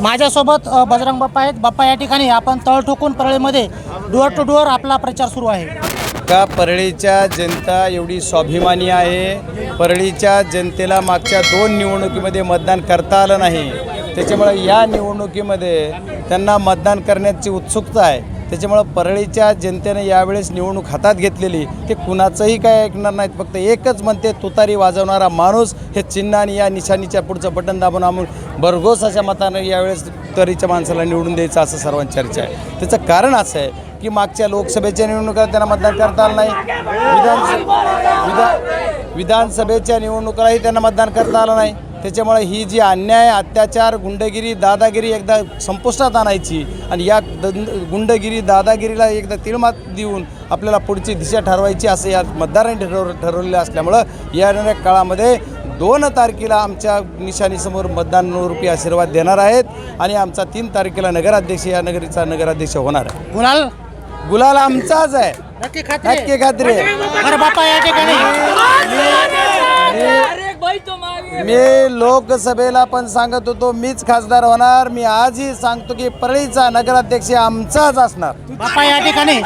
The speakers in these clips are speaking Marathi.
माझ्यासोबत बजरंग बाप्पा आहेत. बाप्पा या ठिकाणी आपण तळ ठोकून परळीमध्ये डोअर टू डोअर आपला प्रचार सुरू आहे. का परळीच्या जनता एवढी स्वाभिमानी आहे? परळीच्या जनतेला मागच्या दोन निवडणुकीमध्ये मतदान करता आलं नाही. त्याच्यामुळे या निवडणुकीमध्ये त्यांना मतदान करण्याची उत्सुकता आहे. त्याच्यामुळं परळीच्या जनतेने यावेळेस निवडणूक हातात घेतलेली ते कुणाचंही काय ऐकणार नाहीत. फक्त एकच म्हणते तुतारी वाजवणारा माणूस हे चिन्ह आणि या निशाणीच्या पुढचं बटन दाबून आम्ही भरघोस अशा मतानं यावेळेस तुतारीच्या माणसाला निवडून द्यायचं असं सर्वांची चर्चा आहे. त्याचं कारण असं आहे की मागच्या लोकसभेच्या निवडणुका त्यांना मतदान करता आलं नाही. विधानसभा विधान विधानसभेच्या निवडणुकालाही त्यांना मतदान करता आलं नाही. त्याच्यामुळे ही जी अन्याय अत्याचार गुंडगिरी दादागिरी एकदा संपुष्टात आणायची आणि या गुंडगिरी दादागिरीला एकदा तिळमात देऊन आपल्याला पुढची दिशा ठरवायची असं या मतदारांनी ठरव ठरवलेलं असल्यामुळं येणाऱ्या काळामध्ये दोन तारखेला आमच्या निशाणीसमोर मतदानरूपी आशीर्वाद देणार आहेत आणि आमचा तीन तारखेला नगराध्यक्ष या नगरीचा नगराध्यक्ष होणार आहे. गुलाल? गुलाल आमचाच आहे. नक्की खात्री नक्की खात्री आहे. बरं बाप्पा या ठिकाणी. मी लोकसभेला पण सांगत होतो मीच खासदार होणार. मी आजही सांगतो की परळीचा नगराध्यक्ष आमचाच असणार. बाप्पा या ठिकाणी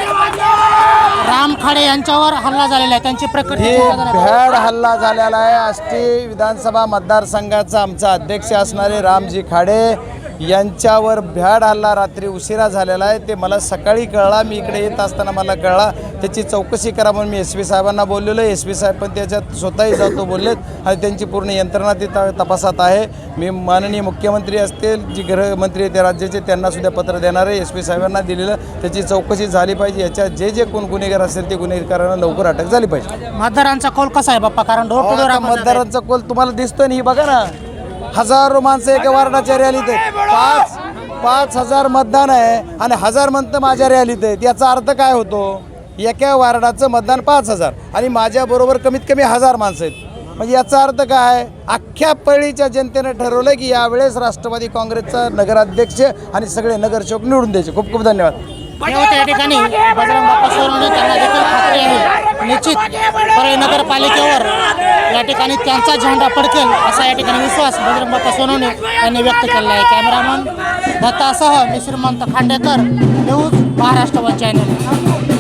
राम खाडे यांच्यावर हल्ला झालेला आहे. त्यांची प्रकट हे भ्याड हल्ला झालेला आहे. आष्टी विधानसभा मतदारसंघाचा आमचा अध्यक्ष असणारे रामजी खाडे. यांच्यावर भ्याड हल्ला रात्री उशिरा झालेला आहे. ते मला सकाळी कळला. मी इकडे येत असताना मला कळला. त्याची चौकशी करा म्हणून मी एस पी साहेबांना बोललेलो आहे. एस पी साहेब पण त्याच्यात स्वतःही जातो बोललेत आणि त्यांची पूर्ण यंत्रणा ती तपासात आहे. मी माननीय मुख्यमंत्री असतील जी गृहमंत्री आहेत त्या राज्याचे त्यांना सुद्धा पत्र देणार आहे. एस पी साहेबांना दिलेलं. त्याची चौकशी झाली पाहिजे. याच्यात जे जे कोण गुन्हेगार असेल ते गुन्हेगारांना लवकर अटक झाली पाहिजे. मतदारांचा कौल कसा आहे बाप्पा? कारण मतदारांचा कोल तुम्हाला दिसतोय ना. ही बघा ना. हजारो माणसं एका वार्डाच्या रॅलीत आहेत. पाच पाच हजार मतदान आहे आणि हजार म्हणतं माझ्या रॅलीत आहेत. याचा अर्थ काय होतो? एका वार्डाचं मतदान पाच हजार आणि माझ्याबरोबर कमीत कमी हजार माणसं आहेत. म्हणजे याचा अर्थ काय? अख्ख्या पळीच्या जनतेने ठरवलं की यावेळेस राष्ट्रवादी काँग्रेसचा नगराध्यक्ष आणि सगळे नगरसेवक निवडून द्यायचे. खूप खूप धन्यवाद. होते या ठिकाणी. बजरंग बाप्पा सोनवणे त्यांना देखील खात्री आहे. निश्चित. परळी नगरपालिकेवर ठिकाणी त्यांचा झेंडा फडकेल असा या ठिकाणी विश्वास बजरंग बाप्पा सोनवणे यांनी व्यक्त केला आहे. कॅमेरामन दत्तासह मी Shrimant Khandekar news Maharashtra one channel